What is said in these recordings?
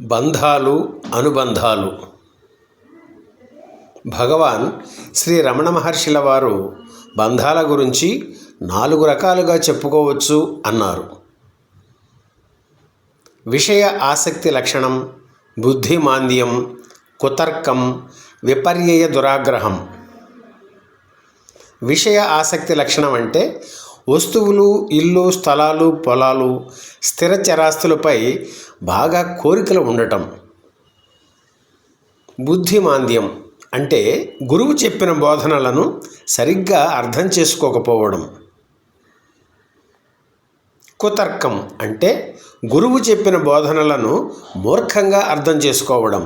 బంధాలు అనుబంధాలు. భగవాన్ శ్రీ రమణ మహర్షుల వారు బంధాల గురించి నాలుగు రకాలుగా చెప్పుకోవచ్చు అన్నారు. విషయ ఆసక్తి లక్షణం బుద్ధి మాంద్యం కుతర్కం విపర్యయ దురాగ్రహం. విషయ ఆసక్తి లక్షణం అంటే వస్తువులు ఇల్లు స్థలాలు పొలాలు స్థిర చరాస్తులపై బాగా కోరికలు ఉండటం. బుద్ధిమాంద్యం అంటే గురువు చెప్పిన బోధనలను సరిగ్గా అర్థం చేసుకోకపోవడం. కుతర్కం అంటే గురువు చెప్పిన బోధనలను మూర్ఖంగా అర్థం చేసుకోవడం.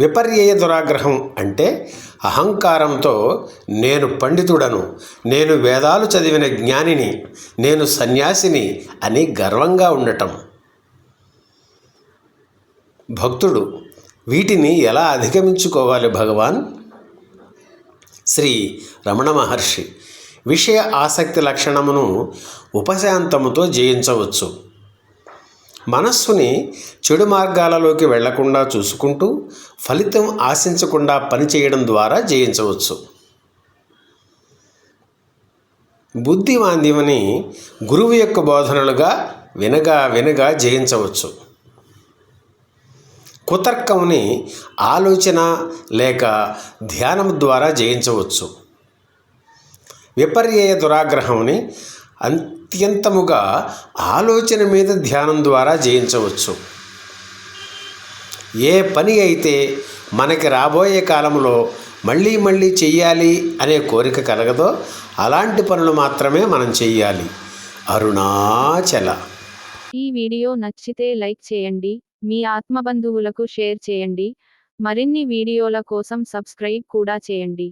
విపర్యయ దురాగ్రహం అంటే అహంకారంతో నేను పండితుడను నేను వేదాలు చదివిన జ్ఞానిని నేను సన్యాసిని అని గర్వంగా ఉండటం. భక్తుడు వీటిని ఎలా అధిగమించుకోవాలి భగవాన్? శ్రీ రమణ మహర్షి విషయ ఆసక్తి లక్షణమును ఉపశాంతముతో జయించవచ్చు. మనస్సుని చెడు మార్గాలలోకి వెళ్ళకుండా చూసుకుంటూ ఫలితం ఆశించకుండా పనిచేయడం ద్వారా జయించవచ్చు. బుద్ధి బుద్ధిమాంద్యమని గురువు యొక్క బోధనలుగా వినగా వినగా జయించవచ్చు. కుతర్కముని ఆలోచన లేక ధ్యానం ద్వారా జయించవచ్చు. విపర్యయ దురాగ్రహంని అత్యంతముగా ఆలోచన మీద ధ్యానం ద్వారా జయించవచ్చు. ఏ పని అయితే మనకి రాబోయే కాలంలో మళ్ళీ మళ్ళీ చెయ్యాలి అనే కోరిక కలగదో అలాంటి పనులు మాత్రమే మనం చెయ్యాలి. అరుణాచల. ఈ వీడియో నచ్చితే లైక్ చేయండి మీ ఆత్మబంధువులకు షేర్ చేయండి మరిన్ని వీడియోల కోసం సబ్స్క్రైబ్ కూడా చేయండి.